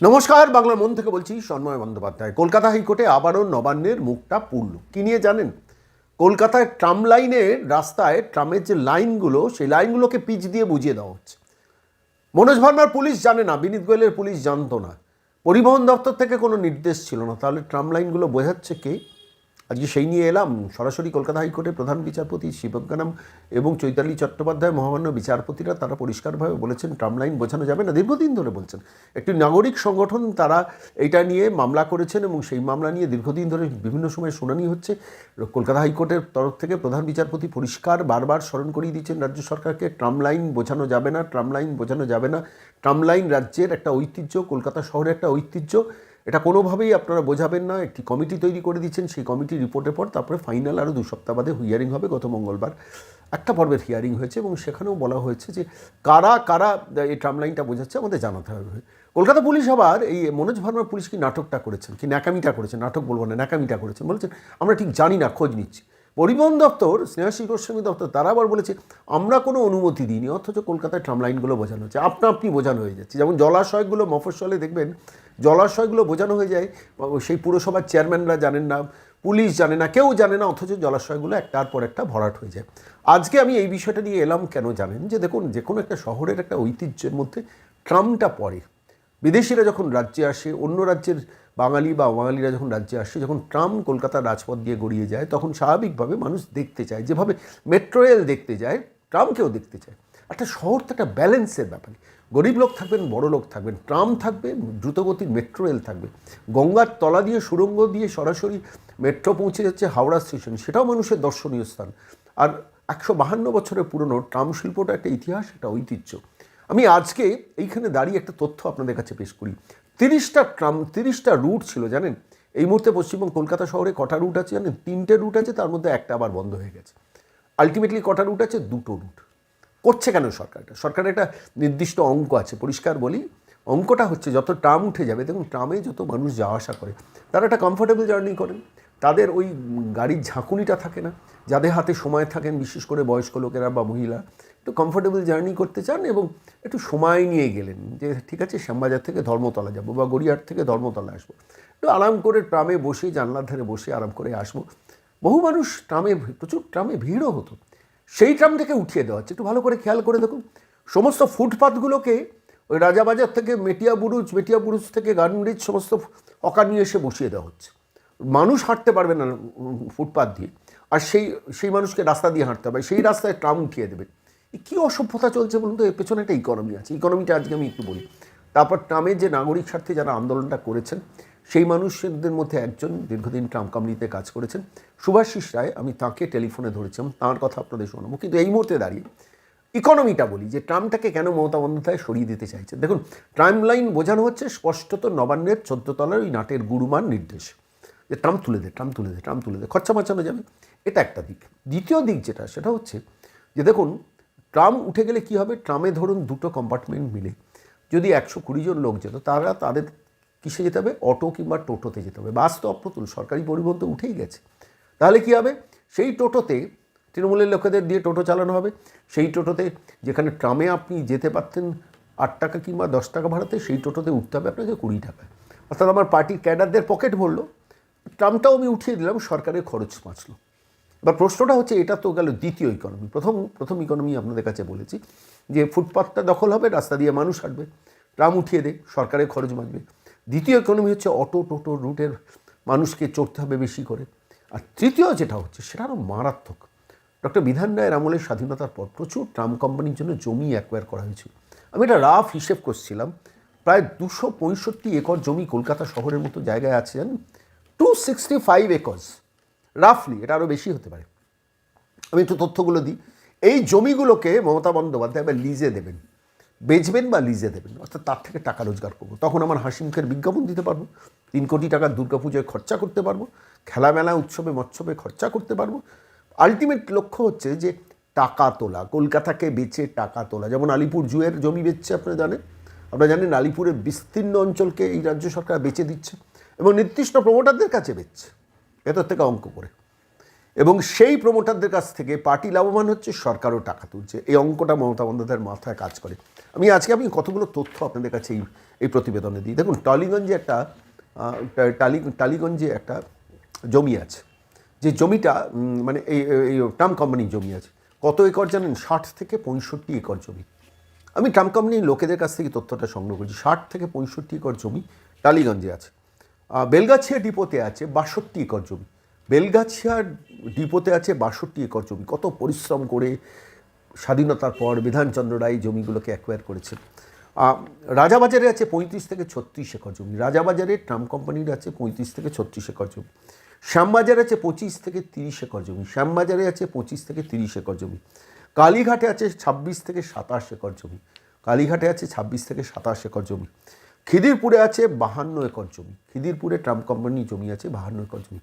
নমস্কার, বাংলার মন থেকে বলছি সন্ময় বন্দ্যোপাধ্যায়। কলকাতা হাইকোর্টে আবারও নবান্নের মুখটা পুরল কি নিয়ে জানেন? কলকাতায় ট্রাম লাইনের রাস্তায় ট্রামের যে লাইনগুলো, সেই লাইনগুলোকে পিচ দিয়ে বুঝিয়ে দেওয়া হচ্ছে। মনোজ ভার্মার পুলিশ জানে না, বিনীত গোয়েলের পুলিশ জানতো না। পরিবহন দপ্তর থেকে কোনো নির্দেশ ছিল না। তাহলে ট্রাম লাইনগুলো বোঝাচ্ছে কে? আজকে সেই নিয়ে এলাম। সরাসরি কলকাতা হাইকোর্টের প্রধান বিচারপতি শিবজ্ঞানাম এবং চৈতালি চট্টোপাধ্যায় মহামান্য বিচারপতিরা তারা পরিষ্কারভাবে বলেছেন, ট্রাম লাইন বোঝানো যাবে না। দীর্ঘদিন ধরে বলছেন, একটি নাগরিক সংগঠন তারা এটা নিয়ে মামলা করেছেন এবং সেই মামলা নিয়ে দীর্ঘদিন ধরে বিভিন্ন সময় শুনানি হচ্ছে। কলকাতা হাইকোর্টের তরফ থেকে প্রধান বিচারপতি পরিষ্কার বারবার স্মরণ করিয়ে দিচ্ছেন, রাজ্য সরকারকে ট্রাম লাইন বোঝানো যাবে না, ট্রাম লাইন বোঝানো যাবে না। ট্রাম লাইন রাজ্যের একটা ঐতিহ্য, কলকাতা শহরের একটা ঐতিহ্য এটা কোনোভাবেই আপনারা বোঝাবেন না, একটি কমিটি তৈরি করে দিচ্ছেন, সেই কমিটির রিপোর্টের পর তারপরে ফাইনাল আরও দু সপ্তাহ বাদে হিয়ারিং হবে, গত মঙ্গলবার একটা পর্বের হিয়ারিং হয়েছে এবং সেখানেও বলা হয়েছে যে কারা কারা এই ট্রাম লাইনটা বোঝাচ্ছে আমাদের জানাতে হবে। কলকাতা পুলিশ আবার এই মনোজ ভার্মার পুলিশ কি নাটকটা করেছেন, কি ন্যাকামিটা করেছেন, নাটক বলব না, ন্যাকামিটা করেছেন, বলেছেন আমরা ঠিক জানি না, খোঁজ নিচ্ছি। পরিবহন দপ্তর স্নেহাশী গোস্বামী দপ্তর, তারা আবার বলেছে, আমরা কোনো অনুমতি দিইনি, অথচ কলকাতায় ট্রাম লাইনগুলো বোঝানো হচ্ছে আপনা আপনি বোঝানো হয়ে যাচ্ছে। যেমন জলাশয়গুলো মফস্বলে দেখবেন, জলাশয়গুলো বোঝানো হয়ে যায়, সেই পুরসভার চেয়ারম্যানরা জানেন না, পুলিশ জানে না, কেউ জানে না, অথচ জলাশয়গুলো একটার পর একটা ভরাট হয়ে যায়। আজকে আমি এই বিষয়টা নিয়ে এলাম কেন জানেন? যে দেখুন, যে কোনো একটা শহরের একটা ঐতিহ্যের মধ্যে ট্রামটা পড়ে। বিদেশিরা যখন রাজ্যে আসে, অন্য রাজ্যের বাঙালি বা বাঙালিরা যখন রাজ্যে আসে, যখন ট্রাম কলকাতার রাজপথ দিয়ে গড়িয়ে যায়, তখন স্বাভাবিকভাবে মানুষ দেখতে চায়। যেভাবে মেট্রো রেল দেখতে যায়, ট্রামকেও দেখতে চায়। একটা শহর তো একটা ব্যালেন্সের ব্যাপার। গরিব লোক থাকবেন, বড় লোক থাকবেন, ট্রাম থাকবে, দ্রুতগতির মেট্রো রেল থাকবে। গঙ্গার তলা দিয়ে সুড়ঙ্গ দিয়ে সরাসরি মেট্রো পৌঁছে যাচ্ছে হাওড়া স্টেশন, সেটাও মানুষের দর্শনীয় স্থান। আর একশো বাহান্ন বছরের পুরনো ট্রাম শিল্পটা একটা ইতিহাস, একটা ঐতিহ্য। আমি আজকে এইখানে দাঁড়িয়ে একটা তথ্য আপনাদের কাছে পেশ করি। তিরিশটা ট্রাম, তিরিশটা রুট ছিল, জানেন? এই মুহূর্তে পশ্চিমবঙ্গ কলকাতা শহরে কটা রুট আছে জানেন? তিনটে রুট আছে, তার মধ্যে একটা আবার বন্ধ হয়ে গেছে। আলটিমেটলি কটা রুট আছে? দুটো রুট। করছে কেন সরকারটা? সরকারের একটা নির্দিষ্ট অঙ্ক আছে, পরিষ্কার বলি। অঙ্কটা হচ্ছে, যত ট্রাম উঠে যাবে, দেখুন, ট্রামে যত মানুষ যাওয়া আসা করে, তারা একটা কমফোর্টেবল জার্নি করেন। তাদের ওই গাড়ির ঝাঁকুনিটা থাকে না। যাদের হাতে সময় থাকেন, বিশেষ করে বয়স্ক লোকেরা বা মহিলা একটু কমফোর্টেবল জার্নি করতে চান এবং একটু সময় নিয়ে গেলেন যে ঠিক আছে, শ্যামবাজার থেকে ধর্মতলা যাব বা গড়িয়াহাট থেকে ধর্মতলা আসব। একটু আরাম করে ট্রামে বসে, জানলার ধারে বসে আরাম করে আসব। বহু মানুষ ট্রামে, প্রচুর ট্রামে ভিড়ও হতো। সেই ট্রাম থেকে উঠিয়ে দেওয়া হচ্ছে। একটু ভালো করে খেয়াল করে দেখুন। সমস্ত ফুটপাথগুলোকে ওই রাজাবাজার থেকে মেটিয়া বুরুজ মেটিয়া বুরুজ থেকে গার্ডেন ব্রিজ সমস্ত অকা নিয়ে এসে বসিয়ে দেওয়া হচ্ছে। মানুষ হাঁটতে পারবে না ফুটপাথ দিয়ে। আর সেই সেই মানুষকে রাস্তা দিয়ে হাঁটতে হবে। সেই রাস্তায় ট্রাম উঠিয়ে দেবে। কী অসভ্যতা চলছে বলুন তো? এর পেছনে একটা ইকোনমি আছে। ইকোনমিটা আজকে আমি একটু বলি। তারপর ট্রামের যে নাগরিক স্বার্থে যারা আন্দোলনটা করেছেন, সেই মানুষদের মধ্যে একজন দীর্ঘদিন ট্রাম কোম্পানিতে কাজ করেছেন। সুভাষিস রায়, আমি তাকে টেলিফোনে ধরেছিলাম তাঁর কথা আপনাদের শোনাবো। কিন্তু এই মুহূর্তে দাঁড়িয়ে ইকোনমিটা বলি, যে ট্রামটাকে কেন মমতা বন্দ্যোপাধ্যায় সরিয়ে দিতে চাইছে দেখুন ট্রাম লাইন বোঝানো হচ্ছে স্পষ্টত নবান্নের চোদ্দ তলার ওই নাটের গুরুমান নির্দেশ। যে ট্রাম তুলে দে ট্রাম তুলে দে ট্রাম তুলে দে খরচা বাঁচানো যাবে। এটা একটা দিক। দ্বিতীয় দিক যেটা, সেটা হচ্ছে যে দেখুন ট্রাম উঠে গেলে কি হবে? ট্রামে ধরুন দুটো কম্পার্টমেন্ট মিলে। যদি একশো কুড়ি জন লোক যেত, তারা তাদের কিসে যেতে হবে? অটো কিংবা টোটোতে যেতে হবে। বাস তো অপ্রতুল, সরকারি পরিবহন তো উঠেই গেছে। তাহলে কি হবে? সেই টোটোতে তৃণমূলের লোকেদের দিয়ে টোটো চালানো হবে। সেই টোটোতে যেখানে ট্রামে আপনি যেতে পারতেন আট টাকা কিংবা দশ টাকা ভাড়াতে, সেই টোটোতে উঠতে হবে আপনাকে কুড়ি টাকা। অর্থাৎ আমার পার্টির ক্যাডারদের পকেট ভরলো। ট্রামটাও আমি উঠিয়ে দিলাম, সরকারের খরচ বাঁচলো। এবার প্রশ্নটা হচ্ছে, এটা তো গেল দ্বিতীয় ইকোনমি প্রথম প্রথম ইকোনমি আপনাদের কাছে বলেছি যে ফুটপাথটা দখল হবে, রাস্তা দিয়ে মানুষ হাঁটবে, ট্রাম উঠিয়ে দে, সরকারের খরচ বাঁচবে। দ্বিতীয় ইকোনমি হচ্ছে অটো, টোটো রুটের মানুষকে চড়তে হবে বেশি করে। আর তৃতীয় যেটা হচ্ছে, সেটা আরও মারাত্মক। ডক্টর বিধান রায়ের আমলের স্বাধীনতার পর প্রচুর ট্রাম কোম্পানির জন্য জমি অ্যাকোয়ার করা হয়েছিল। আমি এটা রাফ হিসেব করছিলাম, প্রায় দুশো পঁয়ষট্টি একর জমি কলকাতা শহরের মতো জায়গায় আছে জানেন? টু সিক্সটি ফাইভ একর্স রাফলি এটা আরও বেশি হতে পারে। আমি একটু তথ্যগুলো দিই। এই জমিগুলোকে মমতা বন্দ্যোপাধ্যায় এবার লিজে দেবেন। বেচবেন বা লিজে দেবেন? অর্থাৎ তার থেকে টাকা রোজগার করব। তখন আমার হাসি মুখের বিজ্ঞাপন দিতে পারব। তিন কোটি টাকার দুর্গাপুজোয় খরচা করতে পারব। খেলামেলা, উৎসবে, মৎসবে খরচা করতে পারব। আলটিমেট লক্ষ্য হচ্ছে যে টাকা তোলা। কলকাতাকে বেচে টাকা তোলা। যেমন আলিপুর জুয়ের জমি বেচছে, আপনারা জানেন? আপনারা জানেন আলিপুরের বিস্তীর্ণ অঞ্চলকে এই রাজ্য সরকার বেচে দিচ্ছে এবং নির্দিষ্ট প্রমোটারদের কাছে বেচছে। ভেতর থেকে অঙ্ক করে। এবং সেই প্রমোটারদের কাছ থেকে পার্টি লাভবান হচ্ছে, সরকারও টাকা তুলছে। এই অঙ্কটা মমতা বন্দ্যোপাধ্যায়ের মাথায় কাজ করে। আমি আজকে আমি কতগুলো তথ্য আপনাদের কাছে এই এই প্রতিবেদনে দিই। দেখুন, টালিগঞ্জে একটা টালি, টালিগঞ্জে একটা জমি আছে। যে জমিটা মানে এই এই ট্রাম কোম্পানির জমি আছে। কত একর জানেন? ষাট থেকে পঁয়ষট্টি একর জমি। আমি ট্রাম কোম্পানির লোকেদের কাছ থেকে তথ্যটা সংগ্রহ করছি। ষাট থেকে পঁয়ষট্টি একর জমি টালিগঞ্জে আছে। বেলগাছিয়া ডিপোতে আছে বাষট্টি একর জমি। বেলগাছিয়া ডিপোতে আছে বাষট্টি একর জমি। কত পরিশ্রম করে স্বাধীনতার পর বিধানচন্দ্র রায় জমিগুলোকে অ্যাকোয়ার করেছেন। রাজাবাজারে আছে পঁয়ত্রিশ থেকে ছত্রিশ একর জমি। রাজাবাজারে ট্রাম কোম্পানির আছে পঁয়ত্রিশ থেকে ছত্রিশ একর জমি। শ্যামবাজারে আছে পঁচিশ থেকে তিরিশ একর জমি। শ্যামবাজারে আছে পঁচিশ থেকে তিরিশ একর জমি। কালীঘাটে আছে ছাব্বিশ থেকে সাতাশ একর জমি। কালীঘাটে আছে ছাব্বিশ থেকে সাতাশ একর জমি। খিদিরপুরে আছে বাহান্ন একর জমি। খিদিরপুরে ট্রাম কোম্পানির জমি আছে বাহান্ন একর জমি।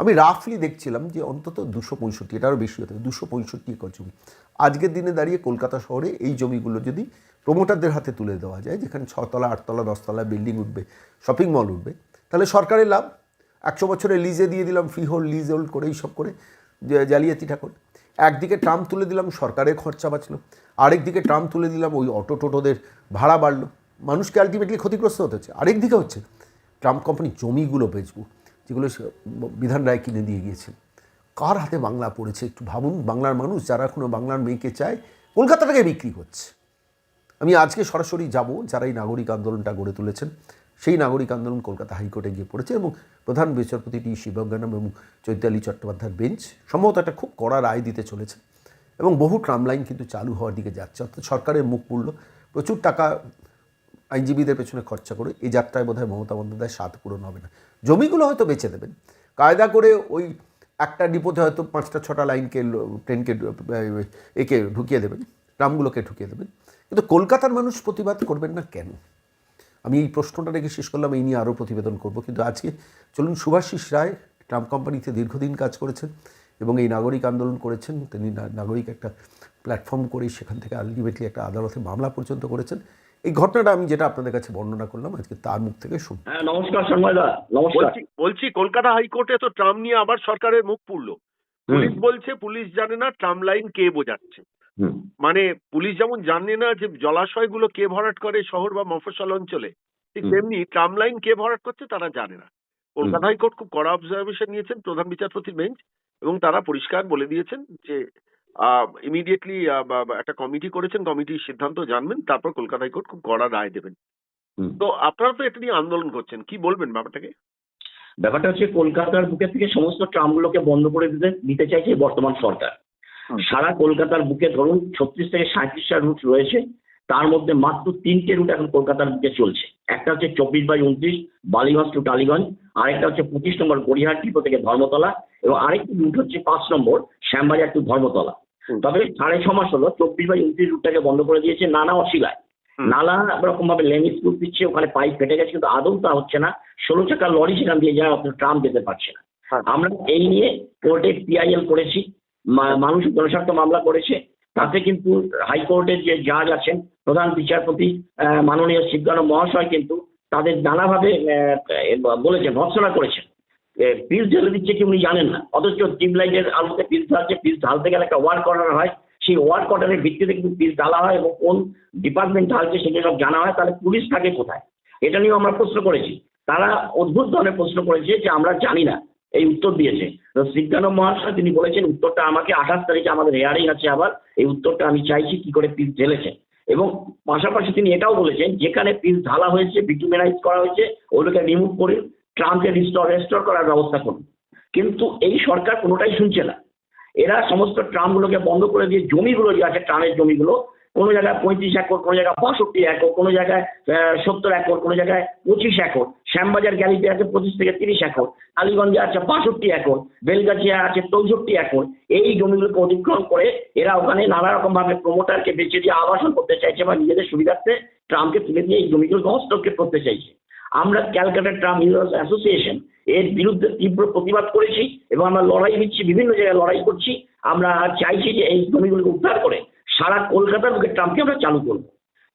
আমি রাফলি দেখছিলাম যে অন্তত দুশো পঁয়ষট্টি এটারও বেশি হতে দুশো পঁয়ষট্টি একর জমি। আজকের দিনে দাঁড়িয়ে কলকাতা শহরে এই জমিগুলো যদি প্রমোটারদের হাতে তুলে দেওয়া যায়, যেখানে ছতলা, আটতলা, দশতলা বিল্ডিং উঠবে, শপিং মল উঠবে, তাহলে সরকারের লাভ। একশো বছরের লিজে দিয়ে দিলাম, ফ্রি হোল্ড, লিজ হোল্ড করে এইসব করে জালিয়াতি ঠাকুর। একদিকে ট্রাম তুলে দিলাম, সরকারের খরচা বাঁচলো। আরেকদিকে ট্রাম তুলে দিলাম, ওই অটো টোটোদের ভাড়া বাড়লো। মানুষকে আলটিমেটলি ক্ষতিগ্রস্ত হতে হচ্ছে। আরেকদিকে হচ্ছে ট্রাম কোম্পানি জমিগুলো বেচবো, যেগুলো বিধান রায় কিনে দিয়ে গিয়েছেন কার হাতে বাংলা পড়েছে একটু ভাবুন? বাংলার মানুষ যারা এখনও বাংলার মেয়েকে চায়, কলকাতাটাকে বিক্রি করছে। আমি আজকে সরাসরি যাব যারা এই নাগরিক আন্দোলনটা গড়ে তুলেছেন। সেই নাগরিক আন্দোলন কলকাতা হাইকোর্টে গিয়ে পড়েছে এবং প্রধান বিচারপতি টি শিবজ্ঞানম এবং চৈতালি চট্টোপাধ্যায়ের বেঞ্চ সম্ভবত একটা খুব কড়া রায় দিতে চলেছে এবং বহু ট্রাম লাইন কিন্তু চালু হওয়ার দিকে যাচ্ছে। অর্থাৎ সরকারের মুখ পুড়ল। প্রচুর টাকা আইনজীবীদের পেছনে খরচা করে এই যাত্রায় বোধহয় মমতা বন্দ্যোপাধ্যায় স্বাদ পূরণ হবে না। জমিগুলো হয়তো বেচে দেবেন। কায়দা করে ওই একটা ডিপোতে হয়তো পাঁচটা, ছটা লাইনকে ট্রেনকে একে ঢুকিয়ে দেবেন, ট্রামগুলোকে ঢুকিয়ে দেবেন। কিন্তু কলকাতার মানুষ প্রতিবাদ করবেন না কেন? আমি এই প্রশ্নটা রেখে শেষ করলাম, এই নিয়ে আরও প্রতিবেদন করব। কিন্তু আজকে চলুন সুভাষিস রায়, ট্রাম কোম্পানিতে দীর্ঘদিন কাজ করেছেন এবং এই নাগরিক আন্দোলন করেছেন, তিনি নাগরিক একটা প্ল্যাটফর্ম করে সেখান থেকে আলটিমেটলি একটা আদালতে মামলা পর্যন্ত করেছেন। এই ঘটনাটা আমি যেটা আপনাদের কাছে বর্ণনা করলাম আজকে তার মুখ থেকে শুন হ্যাঁ নমস্কার সন্ময়দা নমস্কার। বলছি বলছি কলকাতা হাইকোর্টে তো ট্রাম নিয়ে আবার সরকারের মুখ পুড়ল। পুলিশ বলছে পুলিশ জানে না ট্রাম লাইন কে বোঝাচ্ছে। মানে পুলিশ যেমন জানে না যে জলাশয়গুলো কে ভরাট করে শহর বা মফস্বল অঞ্চলে ঠিক তেমনি ট্রাম লাইন কে ভরাট করছে তারা জানে না। কলকাতা হাইকোর্ট খুব কড়া অবজারভেশন নিয়েছেন প্রধান বিচারপতির বেঞ্চ এবং তারা পরিষ্কার বলে দিয়েছেন যে ইমিডিয়েটলি একটা কমিটি করেছেন কমিটির সিদ্ধান্ত জানবেন তারপর কলকাতা হাইকোর্ট খুব কড়া রায় দেবেন। তো আপনারা তো এটা নিয়ে আন্দোলন করছেন কি বলবেন ব্যাপারটাকে? ব্যাপারটা হচ্ছে কলকাতার বুকে থেকে সমস্ত ট্রামগুলোকে বন্ধ করে দিতে দিতে চাইছে বর্তমান সরকার। সারা কলকাতার বুকে ধরুন ছত্রিশ থেকে সাঁত্রিশটা রুট রয়েছে তার মধ্যে মাত্র তিনটে রুট এখন কলকাতার বুকে চলছে। একটা হচ্ছে চব্বিশ বাই উনত্রিশ বালিগঞ্জ টু টালিগঞ্জ আরেকটা হচ্ছে পঁচিশ নম্বর গড়িয়াহাট ডিপো থেকে ধর্মতলা এবং আরেকটি রুট হচ্ছে পাঁচ নম্বর শ্যামবাজার টু ধর্মতলা। তবে সাড়ে ছ মাস হলো চব্বিশ বাই উনত্রিশ রুটটাকে বন্ধ করে দিয়েছে নানা অশিলায়। নানা রকম ভাবে লেন স্কুল দিচ্ছে ওখানে পাইপ ফেটে গেছে কিন্তু আদৌ তা হচ্ছে না। ষোলো চাকার লরি সেখান দিয়ে যায় আপনার ট্রাম যেতে পারছে না। হ্যাঁ। আমরা এই নিয়ে কোর্টে পিআইএল করেছি মানুষ জনস্বার্থ মামলা করেছে। তাতে কিন্তু হাইকোর্টের যে জাজ আছেন প্রধান বিচারপতি আহ, মাননীয় শিবগান মহাশয় কিন্তু তাদের নানাভাবে বলেছেন ভৎসনা করেছেন। পিস ঢেলে দিচ্ছে কি উনি জানেন না। অথচ টিম লাইটের আলোতে পিস ঢালছে পিস ঢালতে গেলে একটা ওয়ার্ড অর্ডার হয়। সেই ওয়ার্ড অর্ডারের ভিত্তিতে কিন্তু পিস ঢালা হয় এবং কোন ডিপার্টমেন্ট ঢালছে সেটা সব জানা হয়, তাহলে পুলিশ থাকে কোথায়? এটা নিয়েও আমরা প্রশ্ন করেছি। তারা অদ্ভুত ধরনের প্রশ্ন করেছে যে আমরা জানি না, এই উত্তর দিয়েছে। তো শ্রীজ্ঞান মহাশয় তিনি বলেছেন, উত্তরটা আমাকে আঠাশ তারিখে আমাদের হেয়ারিং আছে আবার, এই উত্তরটা আমি চাইছি কি করে পিস ঢেলেছে। এবং পাশাপাশি তিনি এটাও বলেছেন, যেখানে পিস ঢালা হয়েছে বিটুমেনাইজ করা হয়েছে ওগুলোকে রিমুভ করে ট্রামকে রিস্টোর রেস্টোর করার ব্যবস্থা করুন। কিন্তু এই সরকার কোনোটাই শুনছে না। এরা সমস্ত ট্রামগুলোকে বন্ধ করে দিয়ে জমিগুলো যে আছে, ট্রামের জমিগুলো, কোনো জায়গায় পঁয়ত্রিশ একর, কোনো জায়গায় বাষট্টি একর, কোনো জায়গায় সত্তর একর, কোনো জায়গায় পঁচিশ একর, শ্যামবাজার গ্যালিতে আছে পঁচিশ থেকে তিরিশ একর, আলিগঞ্জে আছে বাষট্টি একর, বেলগাছিয়া আছে চৌষট্টি একর। এই জমিগুলোকে অতিক্রম করে এরা ওখানে নানা রকম ভাবে প্রমোটারকে বেঁচে দিয়ে আবাসন করতে চাইছে বা নিজেদের সুবিধার্থে ট্রামকে তুলে দিয়ে এই জমিগুলোকে হস্তক্ষেপ করতে চাইছে। আমরা ক্যালকাটা ট্রাম ইউজার্স অ্যাসোসিয়েশন এর বিরুদ্ধে তীব্র প্রতিবাদ করেছি এবং আমরা লড়াই দিচ্ছি, বিভিন্ন জায়গায় লড়াই করছি। আমরা চাইছি যে এই জমিগুলোকে উদ্ধার করে সারা কলকাতার বুকে ট্রামকে আমরা চালু করব।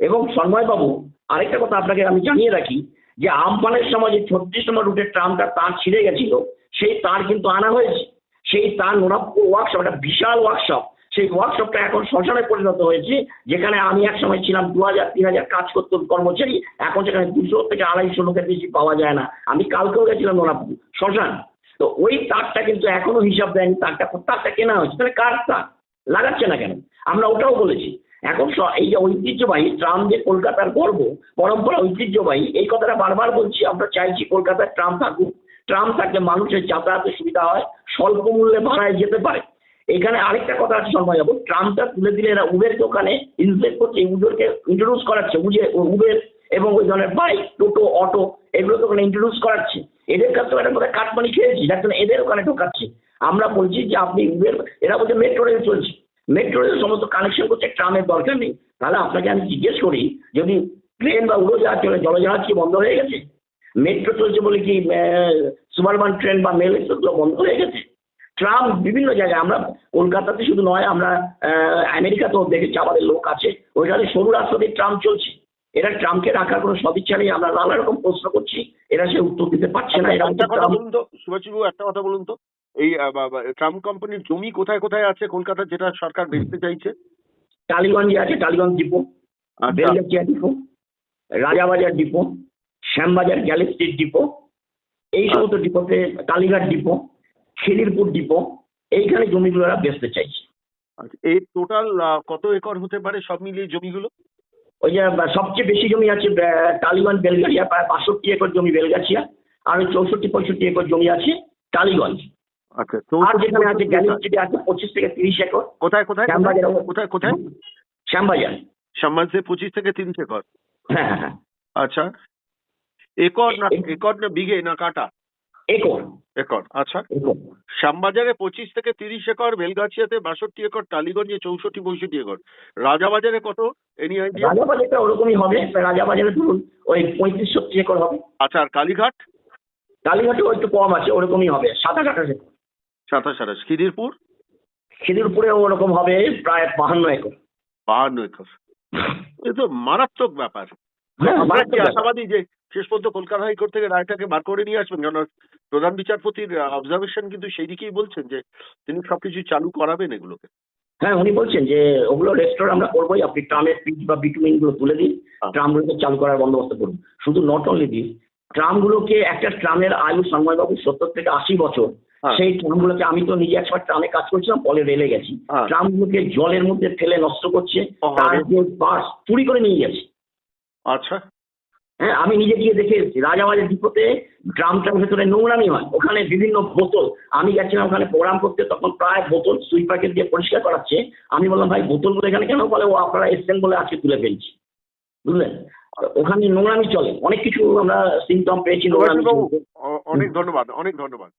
এবং সন্ময়বাবু, আরেকটা কথা আপনাকে আমি জানিয়ে রাখি যে আমপানের সময় যে ছত্রিশ নম্বর রুটের ট্রামটা তার ছিঁড়ে গেছিল, সেই তার কিন্তু আনা হয়েছে। সেই তার নোনাপ্য ওয়ার্কশপ, একটা বিশাল ওয়ার্কশপ সেই ওয়ার্কশপটা এখন শ্মশানে পরিণত হয়েছে, যেখানে আমি এক সময় ছিলাম দু হাজার, তিন হাজার কাজ করতো কর্মচারী, এখন সেখানে দুশো থেকে আড়াইশো লোকের বেশি পাওয়া যায় না। আমি কালকেও গেছিলাম নোনাপুর শ্মশান। তো ওই তারটা কিন্তু এখনও হিসাব দেয়নি, তারটা তারটা কেনা হয়েছে, তাহলে কার তার? লাগাচ্ছে না কেন? আমরা ওটাও বলেছি। এখন এই যে ঐতিহ্যবাহী ট্রাম যে কলকাতার গর্ব, পরম্পরা ঐতিহ্যবাহী, এই কথাটা বারবার বলছি, আমরা চাইছি কলকাতায় ট্রাম থাকুক। ট্রাম থাকলে মানুষের যাতায়াতের সুবিধা হয়, স্বল্প মূল্যে ভাড়ায় যেতে পারে। এখানে আরেকটা কথা আছে সময় যাব ট্রামটা তুলে দিলে এরা উবেরকে ওখানে ইনভেস্ট করছে উবেরকে ইন্ট্রোডিউস করাচ্ছে, বুঝে, উবের এবং ওই ধরনের বাইক, টোটো, অটো, এগুলোকে ওখানে ইন্ট্রোডিউস করাচ্ছে। এদের কাছ থেকে একটা কাটমানি খেয়েছি, যার জন্য এদের ওখানে ঢোকাচ্ছে। আমরা বলছি যে আপনি উবের, এরা বলছে মেট্রো রেল চলছে। মেট্রো রেল সমস্ত কানেকশন করছে ট্রামের দরকার নেই। তাহলে আপনাকে আমি জিজ্ঞেস করি, যদি ট্রেন বা উড়োজাহাজ চলে, জলজাহাজ কি বন্ধ হয়ে গেছে? মেট্রো চলছে বলে কি সুপারমান ট্রেন বা মেল এগুলো বন্ধ হয়ে গেছে? ট্রাম বিভিন্ন জায়গায় আমরা কলকাতাতে শুধু নয় আমরা আমেরিকাতেও দেখেছি আমাদের লোক আছে। ওইখানে সরু রাস্তা দিয়ে ট্রাম চলছে। এরা ট্রাম্পকে রাখার কোনো সদিচ্ছা নেই। আমরা নানা রকম প্রশ্ন করছি। এরা সে উত্তর দিতে পারছে না। এরা একটা কথা বলুন তো সুভাষবাবু একটা কথা বলুন তো। এই ট্রাম্প কোম্পানির জমি কোথায় কোথায় আছে কলকাতার যেটা সরকার বেচতে চাইছে? টালিগঞ্জে আছে টালিগঞ্জ ডিপো আচ্ছা। বেলগাছিয়া ডিপো রাজাবাজার ডিপো শ্যামবাজার গ্যালেস্ট্রিট ডিপো এই সমস্ত ডিপোতে কালীঘাট ডিপো খিদিরপুর ডিপো এইখানে জমিগুলো এরা বেচতে চাইছে। আচ্ছা এই টোটাল কত একর হতে পারে সব মিলিয়ে জমিগুলো? ওই যে সবচেয়ে বেশি জমি আছে টালিগঞ্জ বেলগাছিয়া প্রায় বাষট্টি একর জমি বেলগাছিয়া আর ওই চৌষট্টি পঁয়ষট্টি একর জমি আছে টালিগঞ্জ। আচ্ছা আর যেখানে আছে চৌষট্টি আছে পঁচিশ থেকে তিরিশ একর। কোথায় কোথায় শ্যামবাজার কোথায় কোথায়? শ্যামবাজার। সম্মানসে পঁচিশ থেকে তিরিশ একর? হ্যাঁ হ্যাঁ হ্যাঁ। আচ্ছা। একর না একর না বিঘে না কাটা? একর। একর আচ্ছা। শ্যামবাজারে পঁচিশ থেকে তিরিশ একর বেলগাছিয়াতে বাষট্টি একর টালিগঞ্জে চৌষট্টি পঁয়ষট্টি একর। রাজাবাজারে কত? এনি আইডিয়া রাজাবাজারটা ওরকমই হবে রাজাবাজারে ধরুন ওই পঁয়ত্রিশ সত্তর একর হবে। আচ্ছা আর কালীঘাট? কালীঘাটেও একটু কম আছে ওরকমই হবে। সাতাশ আঠাশ একর। সাতাশ আঠাশ। খিদিরপুর? খিদিরপুরে ওরকম হবে প্রায় বাহান্ন একর। বাহান্ন একর। এ তো মারাত্মক ব্যাপার। আমরা কি আশাবাদী যে শেষ পর্যন্ত কলকাতা হাইকোর্ট থেকে রায়টাকে বার করে নিয়ে আসবেন? কারণ প্রধান বিচারপতির অবজারভেশন কিন্তু সেই দিকেই বলছেন যে তিনি সবকিছু চালু করাবেন এগুলোকে। হ্যাঁ উনি বলছেন যে ওগুলো রেস্টোর আমরা করবোই। আপনি ট্রামের পিচ বা বিটুমিনগুলো তুলে দিন। হ্যাঁ। ট্রামগুলোকে চালু করার বন্দোবস্ত করুন। শুধু নট অনলি দিস ট্রামগুলোকে একটা ট্রামের আয়ু সন্ময়বাবু সত্তর থেকে আশি বছর। হ্যাঁ। সেই ট্রামগুলোকে আমি তো নিজে একবার ট্রামে কাজ করছিলাম পরে রেলে গেছি। হ্যাঁ। ট্রামগুলোকে জলের মধ্যে ফেলে নষ্ট করছে। তার যে বাস চুরি করে নিয়ে যাচ্ছে আচ্ছা। হ্যাঁ আমি নিজে গিয়ে দেখে এসেছি। রাজাবাজার ডিপোতে ড্রামটার ভেতরে নোংরামি হয়। ওখানে বিভিন্ন বোতল। আমি গেছিলাম ওখানে প্রোগ্রাম করতে তখন প্রায় বোতল সুই প্যাকেট দিয়ে পরিষ্কার করাচ্ছে। আমি বললাম ভাই বোতলগুলো এখানে কেন বলে? ও আপনারা এসছেন বলে আজকে তুলে ফেলছি। বুঝলেন? ওখানে নোংরামি চলে। অনেক কিছু আমরা সিমটম পেয়েছি নোংরামি অনেক ধন্যবাদ অনেক ধন্যবাদ।